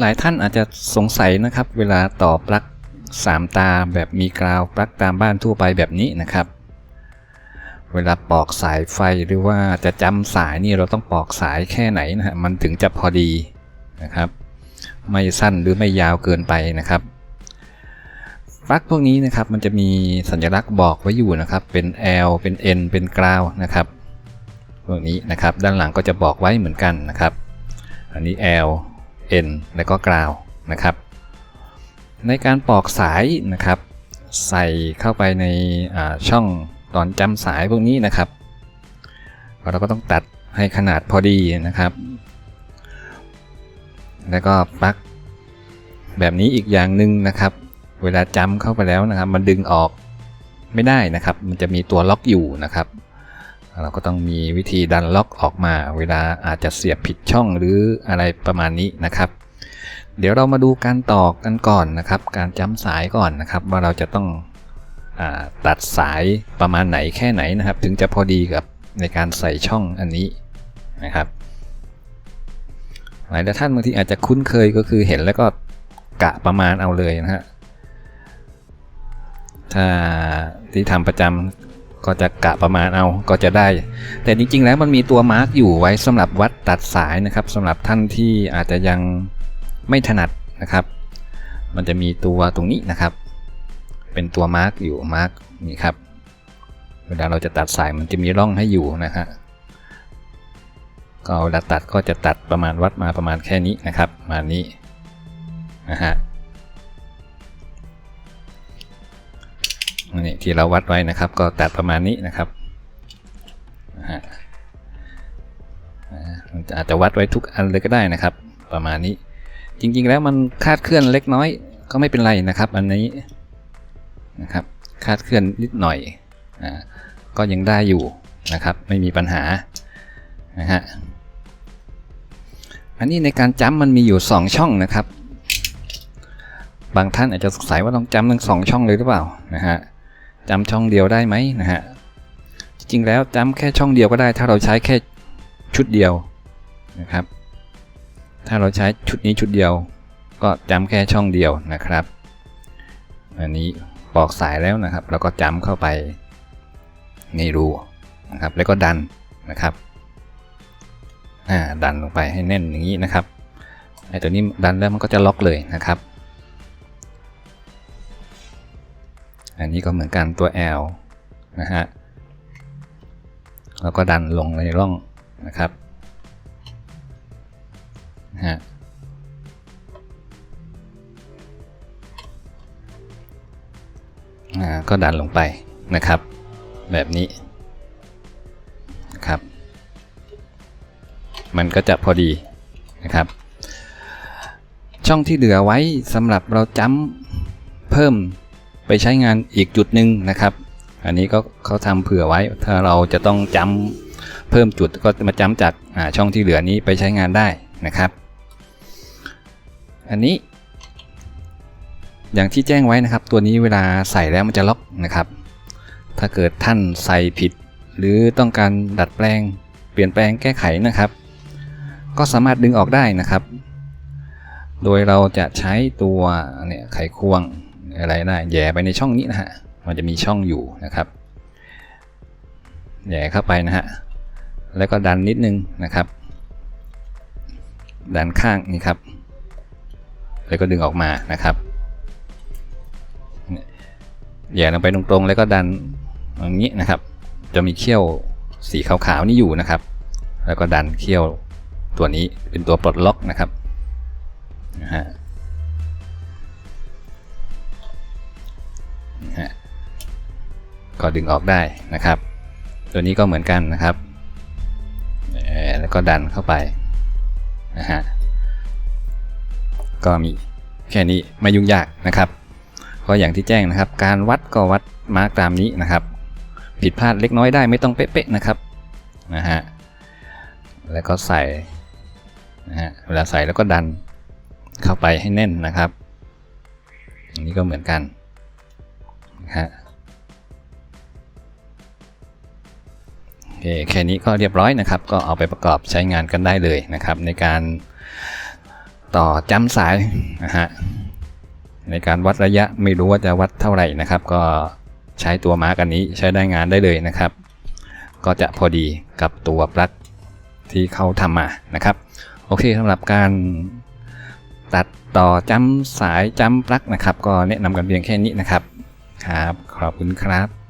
หลายท่านอาจจะสงสัยนะครับ เวลาต่อปลั๊กสามตาแบบมีกราวปลั๊กตามบ้านทั่วไปแบบนี้นะครับ เวลาปอกสายไฟหรือว่าจะจำสายนี่เราต้องปอกสายแค่ไหนนะฮะมันถึงจะพอดีนะครับ ไม่สั้นหรือไม่ยาวเกินไปนะครับปลั๊กพวกนี้นะครับมันจะมีสัญลักษณ์บอกไว้อยู่นะครับ เป็น L เป็น N เป็นกราวนะครับพวกนี้นะครับ ด้านหลังก็จะบอกไว้เหมือนกันนะครับ อันนี้ L N แล้วก็กราวนะครับ ในการปอกสายนะครับ ใส่เข้าไปในช่องตอนจำสายพวกนี้นะครับ เราก็ต้องตัดให้ขนาดพอดีนะครับ แล้วก็ปลั๊กแบบนี้อีกอย่างหนึ่งนะครับ เวลาจำเข้าไปแล้วนะครับ มันดึงออกไม่ได้นะครับ มันจะมีตัวล็อกอยู่นะครับ เราก็ต้องมีวิธีดันล็อกออกมา เวลาอาจจะเสียบผิดช่องหรืออะไรประมาณนี้นะครับ เดี๋ยวเรามาดูการต่อกันก่อนนะครับ การจำสายก่อนนะครับ ว่าเราจะต้องอตัดสายประมาณไหนแค่ไหนนะครับ ถึงจะพอดีกับในการใส่ช่องอันนี้นะครับหลายท่านบางทีอาจจะคุ้นเคยก็คือเห็นแล้วก็กะประมาณเอาเลยนะฮะถ้าที่ทำประจำ ก็จะกะประมาณเอาก็จะได้ แต่จริงๆแล้วมันมีตัวมาร์กอยู่ไว้สำหรับวัดตัดสายนะครับสำหรับท่านที่อาจจะยังไม่ถนัดนะครับ มันจะมีตัวตรงนี้นะครับ เป็นตัวมาร์กอยู่มาร์กนี่ครับ เวลาเราจะตัดสายมันจะมีร่องให้อยู่นะฮะก็เวลาตัดก็จะตัดประมาณวัดมาประมาณแค่นี้นะครับประมาณนี้นะฮะ ที่เราวัดไว้นะครับ ก็ตัดประมาณนี้นะครับอาจจะวัดไว้ทุกอันเลยก็ได้นะครับ ประมาณนี้ จริงๆแล้วมันคาดเคลื่อนเล็กน้อย ก็ไม่เป็นไรนะครับ อันนี้นะครับคาดเคลื่อนนิดหน่อยอก็ยังได้อยู่นะครับ ไม่มีปัญหานะฮะอันนี้ในการจำมันมีอยู่ 2 ช่องนะครับ บางท่านอาจจะสงสัยว่าต้องจำทั้งสองช่องเลยหรือเปล่านะฮะ จำช่องเดียวได้ไหมนะฮะจริงๆแล้วจำแค่ช่องเดียวก็ได้ ถ้าเราใช้แค่ชุดเดียวนะครับ ถ้าเราใช้ชุดนี้ชุดเดียว ก็จำแค่ช่องเดียวนะครับอันนี้ปอกสายแล้วนะครับ แล้วก็จำเข้าไปในรูนะครับ แล้วก็ดันนะครับอ่าดันลงไปให้แน่นอย่างนี้นะครับไอ้ตัวนี้ดันแล้วมันก็จะล็อกเลยนะครับ อันนี้ก็เหมือนกันตัว L นะฮะ แล้วก็ดันลงในร่องนะครับนะฮะก็ดันลงไปนะครับ แบบนี้นะครับ มันก็จะพอดีนะครับ ช่องที่เหลือไว้สำหรับเราจำเพิ่ม ไปใช้งานอีกจุดหนึ่งนะครับ อันนี้ก็เขาทำเผื่อไว้ ถ้าเราจะต้องจำเพิ่มจุดก็มาจำจากช่องที่เหลือนี้ไปใช้งานได้นะครับ อันนี้ อย่างที่แจ้งไว้นะครับ ตัวนี้เวลาใส่แล้วมันจะล็อกนะครับ ถ้าเกิดท่านใส่ผิด หรือต้องการดัดแปลง เปลี่ยนแปลงแก้ไขนะครับ ก็สามารถดึงออกได้นะครับ โดยเราจะใช้ตัวเนี่ยไขควง อะไรได้แย่ไปในช่องนี้นะฮะมันจะมีช่องอยู่นะครับแย่เข้าไปนะฮะแล้วก็ดันนิดนึงนะครับ ดันข้างนี่ครับ แล้วก็ดึงออกมานะครับแย่ลงไปตรงๆ แล้วก็ดันอย่างนี้นะครับ จะมีเขี้ยวสีขาวๆนี่อยู่นะครับ แล้วก็ดันเขี้ยวตัวนี้เป็นตัวปลดล็อกนะครับนะฮะ ก็ดึงออกได้นะครับ ตัวนี้ก็เหมือนกันนะครับแล้วก็ดันเข้าไปนะฮะก็มีแค่นี้ไม่ยุ่งยากนะครับก็อย่างที่แจ้งนะครับ การวัดก็วัดมาร์กตามนี้นะครับ ผิดพลาดเล็กน้อยได้ไม่ต้องเป๊ะๆนะครับนะฮะแล้วก็ใส่นะฮะเวลาใส่แล้วก็ดันเข้าไปให้แน่นนะครับ อันนี้ก็เหมือนกัน ฮะโอเคแค่นี้ก็เรียบร้อยนะครับ ก็เอาไปประกอบใช้งานกันได้เลยนะครับ ในการต่อจำสายนะฮะในการวัดระยะไม่รู้ว่าจะวัดเท่าไหร่นะครับ ก็ใช้ตัวมาร์กอันนี้ใช้ได้งานได้เลยนะครับ ก็จะพอดีกับตัวปลั๊กที่เขาทำมานะครับ โอเคสำหรับการตัดต่อจำสายจำปลั๊กนะครับ ก็แนะนำกันเพียงแค่นี้นะครับ ครับ ขอบคุณครับ